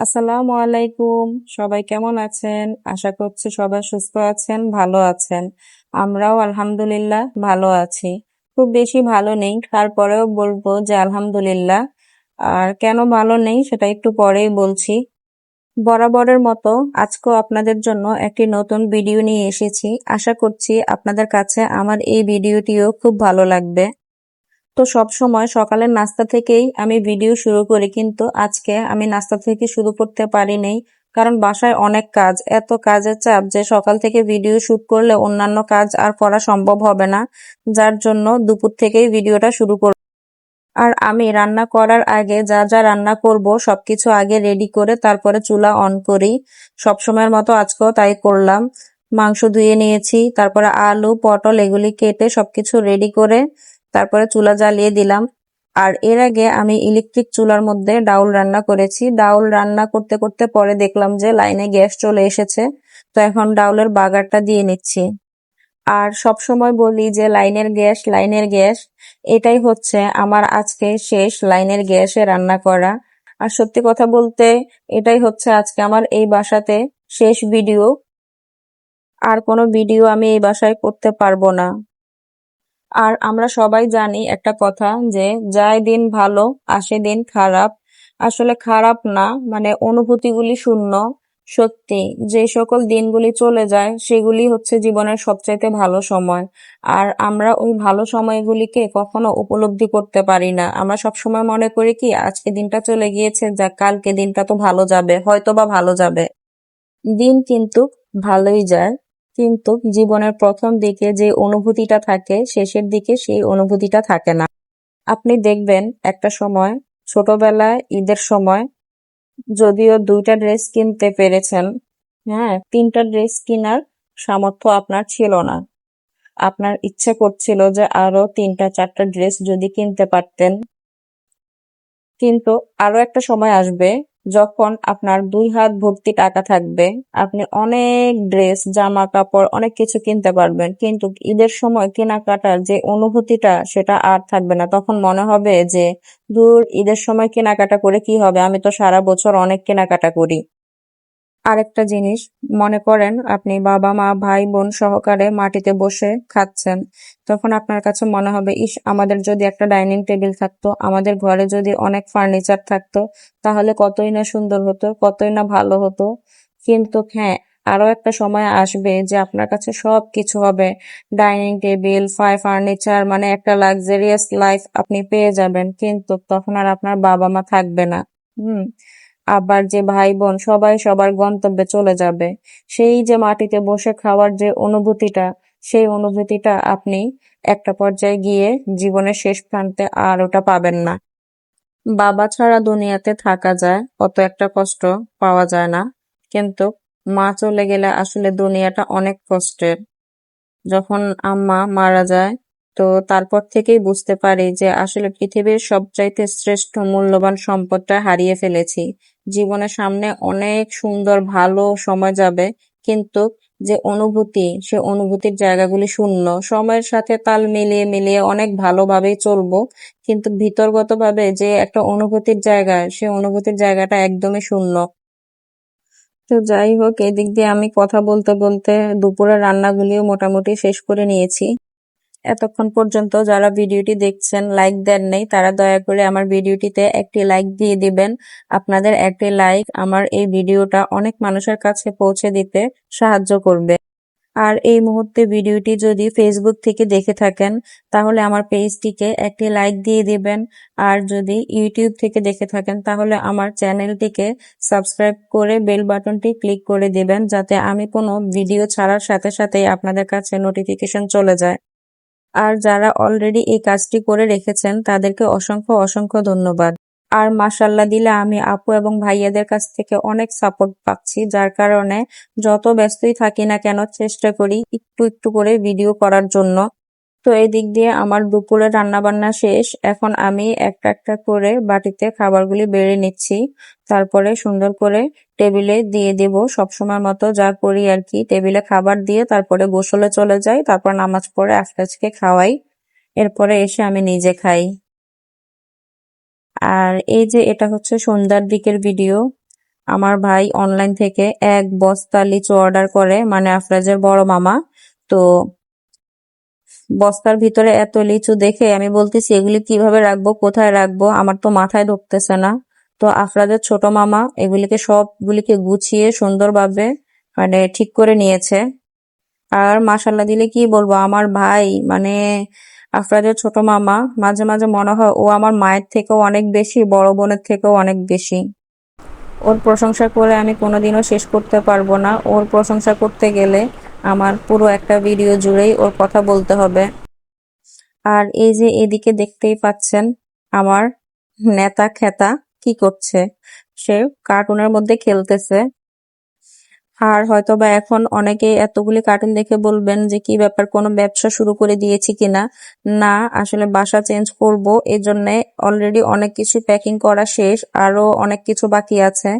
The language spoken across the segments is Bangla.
আসসালামু আলাইকুম। সবাই কেমন আছেন? আশা করছি সবাই সুস্থ আছেন, ভালো আছেন। আমরাও আলহামদুলিল্লাহ ভালো আছি। খুব বেশি ভালো নেই, তারপরেও বলব যে আলহামদুলিল্লাহ। আর কেন ভালো নেই সেটা একটু পরেই বলছি। বরাবরের মতো আজকেও আপনাদের জন্য একটি নতুন ভিডিও নিয়ে এসেছি। আশা করছি আপনাদের কাছে আমার এই ভিডিওটিও খুব ভালো লাগবে। তো সব সময় সকালের নাস্তা থেকেই আমি ভিডিও শুরু করি, কিন্তু আজকে আমি নাস্তা থেকে শুরু করতে পারিনি কারণ বাসায় অনেক কাজ। এত কাজের চাপ যে সকাল থেকে ভিডিও শুট করলে অন্যান্য কাজ আর করা সম্ভব হবে না, যার জন্য দুপুর থেকেই ভিডিওটা শুরু করব আর আমি রান্না করার আগে যা যা রান্না করব, সবকিছু আগে রেডি করে তারপরে চুলা অন করি। সবসময়ের মতো আজকেও তাই করলাম। মাংস ধুয়ে নিয়েছি, তারপরে আলু, পটল, এগুলি কেটে সবকিছু রেডি করে তারপরে চুলা জ্বালিয়ে দিলাম। আর এর আগে আমি ইলেকট্রিক চুলার মধ্যে ডাউল রান্না করেছি। ডাউল রান্না করতে করতে পরে দেখলাম যে লাইনে গ্যাস চলে এসেছে। তো এখন ডাউলের বাগারটা দিয়ে নিচ্ছি। আর সব সময় বলি যে লাইনের গ্যাস লাইনের গ্যাস, এটাই হচ্ছে আমার আজকে শেষ লাইনের গ্যাসে রান্না করা। আর সত্যি কথা বলতে এটাই হচ্ছে আজকে আমার এই বাসাতে শেষ ভিডিও। আর কোনো ভিডিও আমি এই বাসায় করতে পারব না। আর আমরা সবাই জানি একটা কথা যে যায় দিন ভালো, আসে দিন খারাপ। আসলে খারাপ না মানে অনুভূতিগুলি শূন্য। সত্যি, যে সকল দিনগুলি চলে যায়, সেগুলি হচ্ছে জীবনের সবচাইতে ভালো সময়। আর আমরা ওই ভালো সময়গুলিকে কখনো উপলব্ধি করতে পারি না। আমরা সবসময় মনে করি কি, আজকে দিনটা চলে গিয়েছে, যা কালকে দিনটা তো ভালো যাবে হয়তো বা ভালো যাবে। দিন কিন্তু ভালোই যায়। কিন্তু জীবনের প্রথম দিকে যে অনুভূতিটা থাকে, শেষের দিকে সেই অনুভূতিটা থাকে না। আপনি দেখবেন একটা সময়, ছোটবেলায়, ঈদের সময়, যদিও দুইটা ড্রেস কিনতে পেরেছেন হ্যাঁ তিনটা ড্রেস কেনার সামর্থ্য আপনার ছিল না। আপনার ইচ্ছে করছিল যে আরও তিনটা, চারটা ড্রেস যদি কিনতে পারতেন। কিন্তু আরও একটা সময় আসবে যখন আপনার দুই হাত ভর্তি টাকা থাকবে, আপনি অনেক ড্রেস জামা কাপড় অনেক কিছু কিনতে পারবেন। কিন্তু ঈদের সময় কেনাকাটার যে অনুভূতিটা, সেটা আর থাকবে না। তখন মনে হবে যে, দূর, ঈদের সময় কেনাকাটা করে কি হবে? আমি তো সারা বছর অনেক কেনাকাটা করি। আরেকটা জিনিস, মনে করেন আপনি বাবা, মা, ভাই, বোন সহকারে মাটিতে বসে খাচ্ছেন, তখন আপনার কাছে মনে হবে, ইস, আমাদের যদি একটা ডাইনিং টেবিল থাকতো, আমাদের ঘরে যদি অনেক ফার্নিচার থাকতো, তাহলে কতই না সুন্দর হতো, কতই না ভালো হতো। কিন্তু হ্যাঁ আরও একটা সময় আসবে যে আপনার কাছে সব কিছু হবে, ডাইনিং টেবিল, ফাই ফার্নিচার মানে একটা লাক্সারিয়াস লাইফ আপনি পেয়ে যাবেন, কিন্তু তখন আর আপনার বাবা মা থাকবে না। হুম আবার যে ভাই বোন সবাই সবার গন্তব্যে চলে যাবে। সেই যে মাটিতে বসে খাওয়ার যে অনুভূতিটা, সেই অনুভূতিটা আপনি একটা পর্যায়ে গিয়ে জীবনের শেষ প্রান্তে আর ওটা পাবেন না। বাবা ছাড়া দুনিয়াতে থাকা যায়, অত একটা কষ্ট পাওয়া যায় না। কিন্তু মা চলে গেলে আসলে দুনিয়াটা অনেক কষ্টের। যখন আম্মা মারা যায়, তো তারপর থেকেই বুঝতে পারি যে আসলে পৃথিবীর সবচাইতে শ্রেষ্ঠ, মূল্যবান সম্পদটা হারিয়ে ফেলেছি। জীবনের সামনে অনেক সুন্দর, ভালো সময় যাবে। কিন্তু যে অনুভূতি, সে অনুভূতির জায়গাগুলি শূন্য। সময়ের সাথে তাল মিলিয়ে মিলিয়ে অনেক ভালোভাবেই চলবো। কিন্তু ভিতরগতভাবে যে একটা অনুভূতির জায়গা, সে অনুভূতির জায়গাটা একদমই শূন্য। তো যাই হোক, এদিক দিয়ে আমি কথা বলতে বলতে দুপুরের রান্নাগুলিও মোটামুটি শেষ করে নিয়েছি। এতক্ষণ পর্যন্ত যারা ভিডিওটি দেখছেন, লাইক দেন নেই, তারা দয়া করে আমার ভিডিওটিতে একটি লাইক দিয়ে দিবেন। আপনাদের একটি লাইক আমার এই ভিডিওটা অনেক মানুষের কাছে পৌঁছে দিতে সাহায্য করবে। আর এই মুহূর্তে ভিডিওটি যদি ফেসবুক থেকে দেখে থাকেন, তাহলে আমার পেজটিকে একটি লাইক দিয়ে দিবেন। আর যদি ইউটিউব থেকে দেখে থাকেন, তাহলে আমার চ্যানেলটিকে সাবস্ক্রাইব করে বেল বাটনটি ক্লিক করে দিবেন, যাতে আমি কোনো ভিডিও ছাড়ার সাথে সাথেই আপনাদের কাছে নোটিফিকেশন চলে যায়। আর যারা অলরেডি এই কাজটি করে রেখেছেন, তাদেরকে অসংখ্য অসংখ্য ধন্যবাদ। আর মাসাল্লাহ দিলে আমি আপু এবং ভাইয়াদের কাছ থেকে অনেক সাপোর্ট পাচ্ছি, যার কারণে যত ব্যস্তই থাকি না কেন, চেষ্টা করি একটু একটু করে ভিডিও করার জন্য। তো এই দিক দিয়ে আমার দুপুরে রান্না বান্না শেষ। এখন আমি একটা একটা করে বাটিতে খাবারগুলি বেড়ে নিচ্ছি। তারপরে সুন্দর করে টেবিলে দিয়ে দেব সবসময় মতো যা করি আর কি। টেবিলে খাবার দিয়ে তারপরে গোসলে চলে যাই, তারপর নামাজ পড়ে আজকে খাওয়াই। এরপরে এসে আমি নিজে খাই। আর এই যে এটা হচ্ছে সন্ধ্যার দিকের ভিডিও। আমার ভাই অনলাইন থেকে এক বস্তা লিচু অর্ডার করে মানে আফরাজের বড় মামা। তো বস্তার ভিতরে এত লিচু দেখে আমি বলতেছি, এগুলি কীভাবে রাখব? কোথায় রাখব? আমার তো মাথায় ঢুকতেছে না। তো আফরাজের ছোট মামা এগুলিকে সবগুলিকে গুছিয়ে সুন্দরভাবে মানে ঠিক করে নিয়েছে। আর মাসাল্লাহ দিলে কি বলব, আমার ভাই মানে আফরাজের ছোট মামা, মাঝে মাঝে মনে হয় ও আমার মায়ের থেকেও অনেক বেশি, বড় বোনের থেকেও অনেক বেশি। ওর প্রশংসা করে আমি কোনোদিনও শেষ করতে পারব না। ওর প্রশংসা করতে গেলে আমার পুরো একটা ভিডিও জুড়েই ওর কথা বলতে হবে। আর এই যে এদিকে দেখতেই পাচ্ছেন, আমার নেতা খেতা কি করছে? সে কার্টুনের মধ্যে খেলতেছে। আর হয়তোবা এখন অনেকেই এতগুলি কার্টুন দেখে বলবেন যে, কি ব্যাপার, কোনো ব্যবসা শুরু করে দিয়েছি কিনা? না, আসলে বাসা চেঞ্জ করব জন্য অলরেডি অনেক কিছু প্যাকিং করা শেষ, আরও অনেক কিছু বাকি আছে,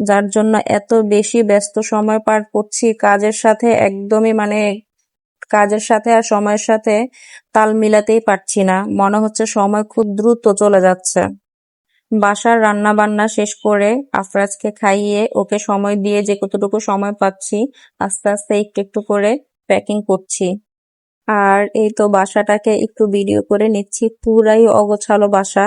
যার জন্য এত বেশি ব্যস্ত সময় পার করছি, কাজের সাথে একদমই মানে কাজের সাথে আর সময়ের সাথে তাল মিলাতেই পারছি না, মনে হচ্ছে সময় খুব দ্রুত চলে যাচ্ছে। বাসার রান্না বান্না শেষ করে আফরাজকে খাইয়ে ওকে সময় দিয়ে যে কতটুকু সময় পাচ্ছি, আস্তে আস্তে একটু একটু করে প্যাকিং করছি। আর এই তো বাসাটাকে একটু ভিডিও করে নিচ্ছি, পুরাই অগোছালো বাসা,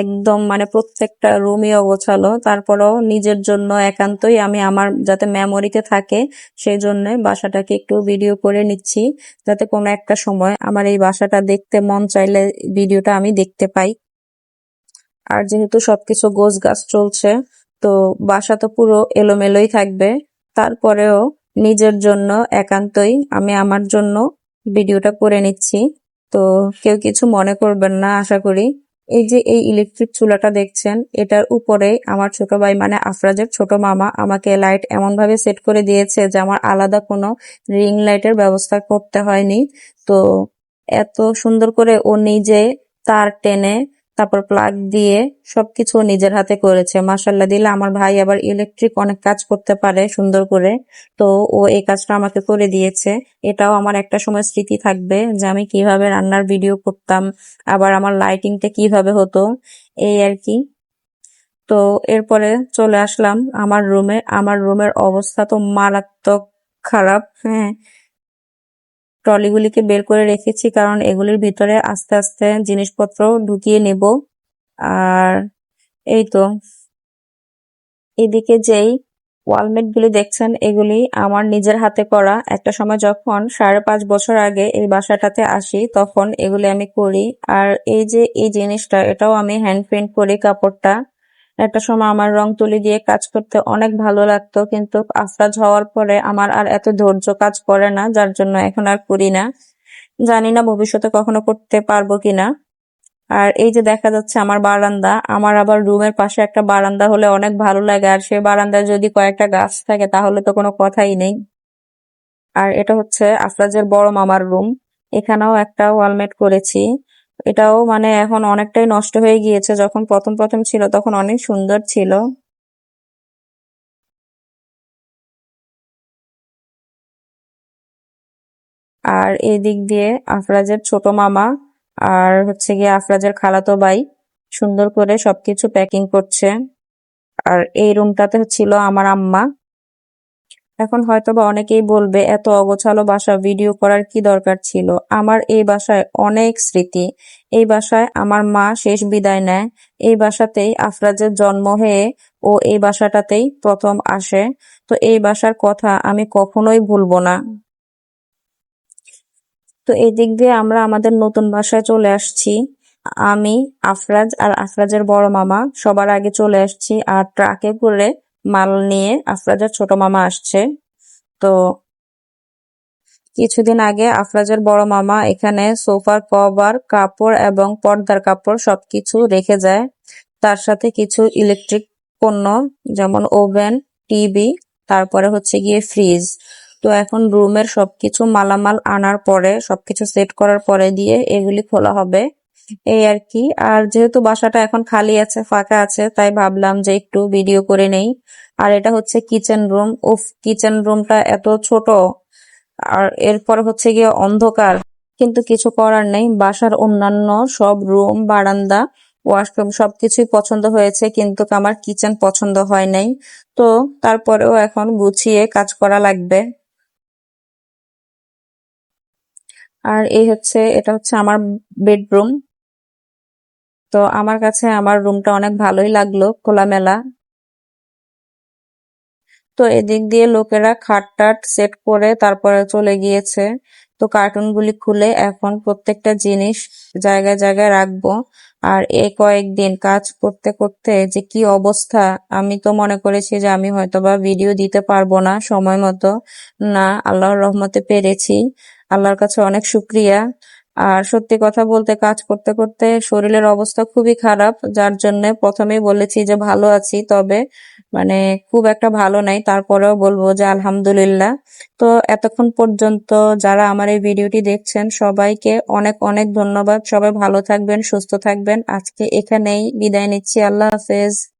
একদম মানে প্রত্যেকটা রুমই অগোছালো। তারপরেও নিজের জন্য একান্তই আমি আমার যাতে মেমোরিতে থাকে, সেই জন্য বাসাটাকে একটু ভিডিও করে নিচ্ছি, যাতে কোনো একটা সময় আমার এই বাসাটা দেখতে মন চাইলে ভিডিওটা আমি দেখতে পাই। আর যেহেতু সবকিছু গোছ গাছ চলছে, তো বাসা তো পুরো এলোমেলোই থাকবে। তারপরেও নিজের জন্য একান্তই আমি আমার জন্য ভিডিওটা করে নিচ্ছি। তো কেউ কিছু মনে করবেন না, আশা করি। এই যে এই ইলেকট্রিক চুলাটা দেখছেন, এটার উপরে আমার ছোট ভাই মানে আফরাজের ছোট মামা আমাকে লাইট এমন ভাবে সেট করে দিয়েছে যে আমার আলাদা কোনো রিং লাইটের ব্যবস্থা করতে হয়নি। তো এত সুন্দর করে ও নিজে তার টেনে তারপর প্লাগ দিয়ে সবকিছু নিজের হাতে করেছে। মাসাল্লাহ দিলে আমার ভাই আবার ইলেকট্রিক অনেক কাজ করতে পারে সুন্দর করে। তো ও এই কাজটা আমাকে করে দিয়েছে। এটাও আমার একটা সময় স্মৃতি থাকবে যে আমি কীভাবে রান্নার ভিডিও করতাম, আবার আমার লাইটিংটা কীভাবে হতো, এই আর কি। তো এরপরে চলে আসলাম আমার রুমে আমার রুমের অবস্থা তো মারাত্মক খারাপ হ্যাঁ। ট্রলিগুলিকে বের করে রেখেছি, কারণ এগুলির ভিতরে আস্তে আস্তে জিনিসপত্র ঢুকিয়ে নেব। আর এই তো, এদিকে যেই ওয়ালমেট গুলি দেখছেন, এগুলি আমার নিজের হাতে করা। একটা সময় যখন সাড়ে পাঁচ বছর আগে এই বাসাটাতে আসি, তখন এগুলি আমি করি। আর এই যে এই জিনিসটা, এটাও আমি হ্যান্ড পেন্ট করি কাপড়টা। একটা সময় আমার রং তুলি দিয়ে কাজ করতে অনেক ভালো লাগতো, কিন্তু আফরাজ হওয়ার পরে আমার আর এত ধৈর্য কাজ করে না, যার জন্য এখন আর করি না। জানি না ভবিষ্যতে কখনো করতে পারব কিনা। আর এই যে দেখা যাচ্ছে আমার বারান্দা, আমার আবার রুমের পাশে একটা বারান্দা হলে অনেক ভালো লাগে, আর সে বারান্দায় যদি কয়েকটা গাছ থাকে তাহলে তো কোনো কথাই নেই। আর এটা হচ্ছে আফরাজের বড় মামার রুম, এখানেও একটা ওয়ালমেট করেছি। এটাও মানে এখন অনেকটাই নষ্ট হয়ে গিয়েছে। যখন প্রথম প্রথম ছিল, তখন অনেক সুন্দর ছিল। আর এই দিক দিয়ে আফরাজের ছোট মামা আর হচ্ছে গিয়ে আফরাজের খালাতো ভাই সুন্দর করে সবকিছু প্যাকিং করছে। আর এই রুমটাতে ছিল আমার আম্মা। এখন হয়তো বা অনেকেই বলবে, এত অগোছালো বাসা, ভিডিও করার কি দরকার ছিল? আমার এই বাসায় অনেক স্মৃতি। এই বাসায় আমার মা শেষ বিদায় নেয়। এই বাসাতেই আফরাজের জন্ম হয়ে ও এই বাসাটাতেই প্রথম আসে। তো এই বাসার কথা আমি কখনোই ভুলবো না। তো এই দিক দিয়ে আমরা আমাদের নতুন বাসায় চলে আসছি। আমি, আফরাজ আর আফরাজের বড় মামা সবার আগে চলে আসছি আর ট্রাকে করে মাল নিয়ে আফরাজের ছোট মামা আসছে। তো কিছুদিন আগে আফরাজের বড় মামা এখানে সোফার কভার, কাপড় এবং পর্দার কাপড় সবকিছু রেখে যায়। তার সাথে কিছু ইলেকট্রিক পণ্য যেমন ওভেন, টিভি, তারপরে হচ্ছে গিয়ে ফ্রিজ। তো এখন রুমের সবকিছু মালামাল আনার পরে, সবকিছু সেট করার পরে দিয়ে এগুলি খোলা হবে। এই আর কি। আর যেহেতু বাসাটা এখন খালি আছে, ফাঁকা আছে, তাই ভাবলাম যে একটু ভিডিও করে নেই। আর এটা হচ্ছে কিচেন রুম উফ কিচেন রুমটা এত ছোট। আর এরপর হচ্ছে গিয়ে অন্ধকার। কিন্তু কিছু করার নেই। বাসার অন্যান্য সব রুম বারান্দা ওয়াশরুম সবকিছুই পছন্দ হয়েছে, কিন্তু আমার কিচেন পছন্দ হয় নাই। তো তারপরেও এখন গুছিয়ে কাজ করা লাগবে। আর এই হচ্ছে, এটা হচ্ছে আমার বেডরুম তো আমার কাছে আমার রুমটা অনেক ভালোই লাগল, খোলামেলা। তো এদিক দিয়ে লোকেরা খাট টাট সেট করে তারপরে চলে গিয়েছে। তো কার্টুনগুলি খুলে এখন প্রত্যেকটা জিনিস জায়গায় জায়গায় রাখব। আর এ কয়েকদিন কাজ করতে করতে যে কি অবস্থা, আমি তো মনে করেছি যে আমি হয়তোবা ভিডিও দিতে পারব না সময় মতো। না, আল্লাহর রহমতে পেরেছি। আল্লাহর কাছে অনেক শুক্রিয়া। আর সত্যি কথা বলতে কাজ করতে করতে শরীরের অবস্থা খুবই খারাপ, যার জন্য প্রথমেই বলেছি যে ভালো আছি, তবে মানে খুব একটা ভালো নাই। তারপরেও বলব যে আলহামদুলিল্লাহ। তো এতক্ষণ পর্যন্ত যারা আমার এই ভিডিওটি দেখছেন, সবাইকে অনেক অনেক ধন্যবাদ। সবাই ভালো থাকবেন, সুস্থ থাকবেন। আজকে এখানেই বিদায় নিচ্ছি। আল্লাহ হাফেজ।